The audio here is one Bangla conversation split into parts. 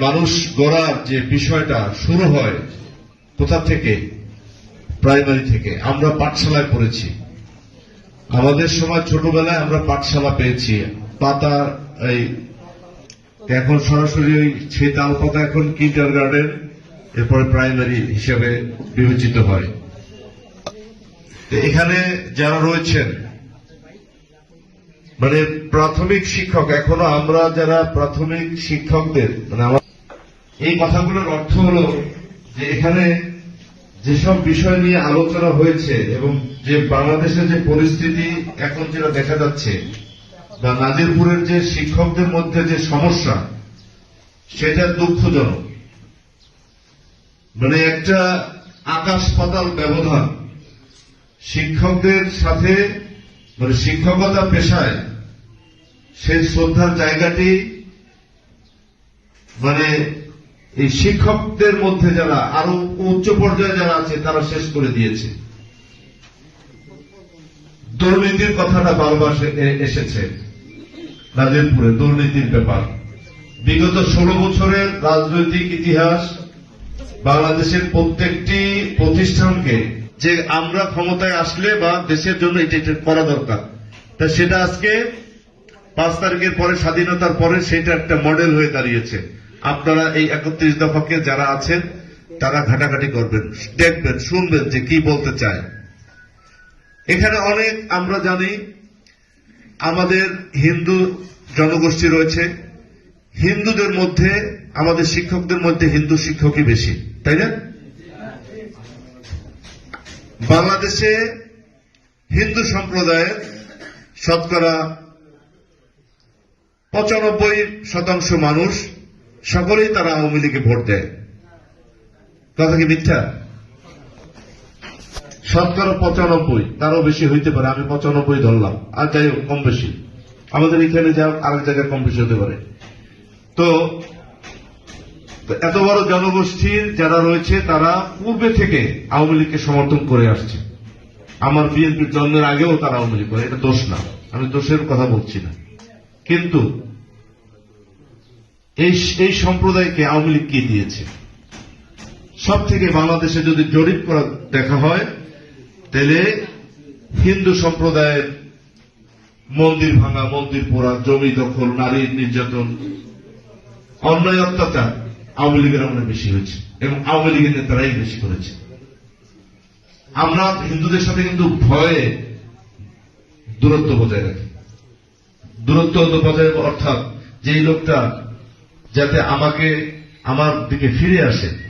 মানুষ গড়ার যে বিষয়টা শুরু হয় কোথা থেকে? প্রাইমারি থেকে। আমরা পাঠশালায় পড়েছি। আমাদের সময় ছোটবেলায় আমরা পাঠশালা পেয়েছি। পাতা, এই, এখন সরাসরি ওই সেই তাল পাতা এখন কিন্টার গার্ডেন এরপরে প্রাইমারি হিসেবে বিবেচিত হয়। এখানে যারা রয়েছেন মানে প্রাথমিক শিক্ষক, এখনও আমরা যারা প্রাথমিক শিক্ষকদের মানে এই কথাগুলোর অর্থ হলো যে এখানে যেসব বিষয় নিয়ে আলোচনা হয়েছে এবং যে বাংলাদেশের যে পরিস্থিতি এখন যেটা দেখা যাচ্ছে বা নাজিরপুরের যে শিক্ষকদের মধ্যে যে সমস্যা, সেটা দুঃখজনক। মানে একটা আকাশ পাতাল ব্যবধান। শিক্ষকদের সাথে মানে শিক্ষকতা পেশায় সেই শ্রদ্ধার জায়গাটি মানে এই শিক্ষকদের মধ্যে যারা, আরও উচ্চ পর্যায়ে যারা আছে, তারা শেষ করে দিয়েছে। দুর্নীতির কথাটা বারবার এসেছে নাজিরপুরে দুর্নীতির ব্যাপার। বিগত ষোলো বছরের রাজনৈতিক ইতিহাস বাংলাদেশের প্রত্যেকটি প্রতিষ্ঠানকে যে আমরা ক্ষমতায় আসলে বা দেশের জন্য এটা করা দরকার, তা সেটা আজকে পাঁচ তারিখের পরে, স্বাধীনতার পরে সেটা একটা মডেল হয়ে দাঁড়িয়েছে। আপনারা এই একত্রিশ দফাকে যারা আছেন, তারা ঘাটাঘাটি করবেন, দেখবেন, শুনবেন যে কি বলতে চায়। এখানে অনেক আমরা জানি, আমাদের হিন্দু জনগোষ্ঠী রয়েছে। হিন্দুদের মধ্যে, আমাদের শিক্ষকদের মধ্যে হিন্দু শিক্ষকই বেশি, তাই না? বাংলাদেশে হিন্দু সম্প্রদায়ের শতকরা পঁচানব্বই শতাংশ মানুষ সকলেই তারা আওয়ামী লীগে ভোট দেয়। কথা কি মিথ্যা? শতকরা পঁচানব্বই, তারও বেশি হইতে পারে, আমি পঁচানব্বই ধরলাম। আর যাই হোক, কম বেশি। আমাদের এখানে যা আরেক জায়গায় কম বেশি হতে পারে। তো তো এত বড় জনগোষ্ঠীর যারা রয়েছে, তারা পূর্বে থেকে আওয়ামী লীগকে সমর্থন করে আসছে। আমার বিএনপির জন্মের আগেও তারা আওয়ামী লীগ করে, এটা দোষ না। আমি দোষের কথা বলছি না। কিন্তু এই সম্প্রদায়কে আওয়ামী লীগ কি দিয়েছে? সব থেকে বাংলাদেশে যদি জরিপ করা দেখা হয়, তাহলে হিন্দু সম্প্রদায়ের মন্দির ভাঙা, মন্দির পোড়া, জমি দখল নারীর নির্যাতন, অন্যায় অত্যাচার আওয়ামী লীগের আমলে বেশি হয়েছে এবং আওয়ামী লীগের নেতারাই বেশি করেছে। আমরা হিন্দুদের সাথে কিন্তু ভয়ে দূরত্ব বজায় রাখি। দূরত্ব বজায় অর্থাৎ যেই লোকটা যাতে আমাকে আমার দিকে ফিরে আসে।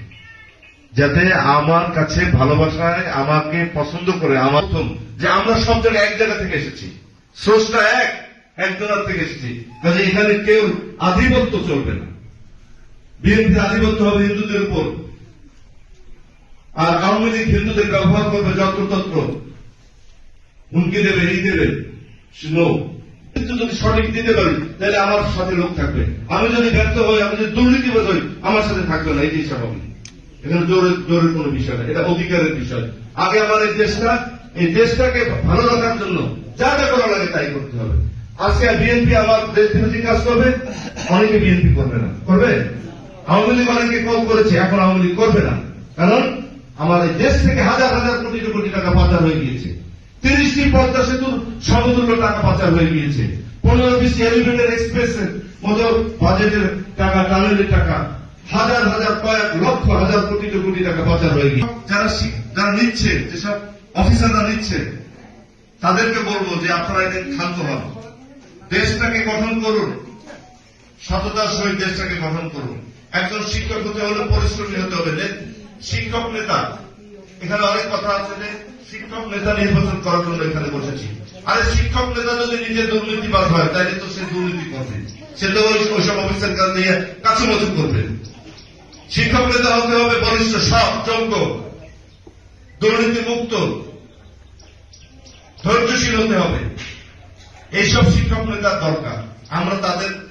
যাতে আমার কাছে ভালোবাসায় আমাকে পছন্দ করে, আমার প্রথম, যে আমরা সব জায়গায় এক জায়গা থেকে এসেছি। স্রষ্টা এক একজনের থেকে এসেছি। কাজে এখানে কেউ আধিপত্য চলবে না। বিএনপি আধিপত্য হবে হিন্দুদের উপর। আর আওয়ামী লীগ হিন্দুদের ব্যবহার করবে যত্রতত্র। হুমকি দেবে এই দেবে। নো। কিন্তু যদি সঠিক দিতে পারি, তাহলে আমার সাথে লোক থাকবে। আমি যদি ব্যর্থ হই, আমি যদি দুর্নীতিবাদ হই, আমার সাথে থাকবে না, এটাই স্বাভাবিক। এখানে জোরের জোরের কোনো বিষয় না, এটা অধিকারের বিষয়। আগে আমার এই দেশটা, এই দেশটাকে ভালো রাখার জন্য যা যা করা লাগে তাই করতে হবে। আজকে বিএনপি আমার দেশ বিরোধী কাজ করবে, অনেকে বিএনপি করবে না। করবে? আওয়ামী লীগ অনেকে কল করেছে, এখন আওয়ামী লীগ করবে না। কারণ, আমার এই দেশ থেকে হাজার হাজার কোটি কোটি টাকা পাচার হয়ে গিয়েছে। তিরিশটি পদ্মা সেতুর সমতুল্য টাকা পাচার হয়ে গিয়েছে। পনেরো বিশ এলিভেটেড এক্সপ্রেসের মতো বাজেটের টাকা টানেলের টাকা, হাজার হাজার কয়েক লক্ষ হাজার কোটি কোটি টাকা পাচার হয়ে গিয়েছে যারা যারা নিচ্ছে, যেসব অফিসাররা নিচ্ছে, তাদেরকে বলব যে আপনারা এদের ক্ষান্ত হন। দেশটাকে গঠন করুন। সততার সহিত দেশটাকে গঠন করুন। একজন শিক্ষক হতে হলে, পরিশ্রমী হতে হবে শিক্ষক নেতা এখানে অনেক কথা আছে যে শিক্ষক নেতা নির্বাচন করার জন্য এখানে বসেছি। আরে শিক্ষক নেতা যদি নিজে দুর্নীতিবাদ হয় তাহলে তো সে দুর্নীতি করবে। সে তো ওই- ওইসব অফিসের নিয়ে কাছে মজুর করবে। শিক্ষক নেতা হতে হবে বলিষ্ঠ সব যোগ্য দুর্নীতি মুক্ত ধৈর্যশীল হতে হবে। এইসব শিক্ষক নেতার দরকার। আমরা তাদের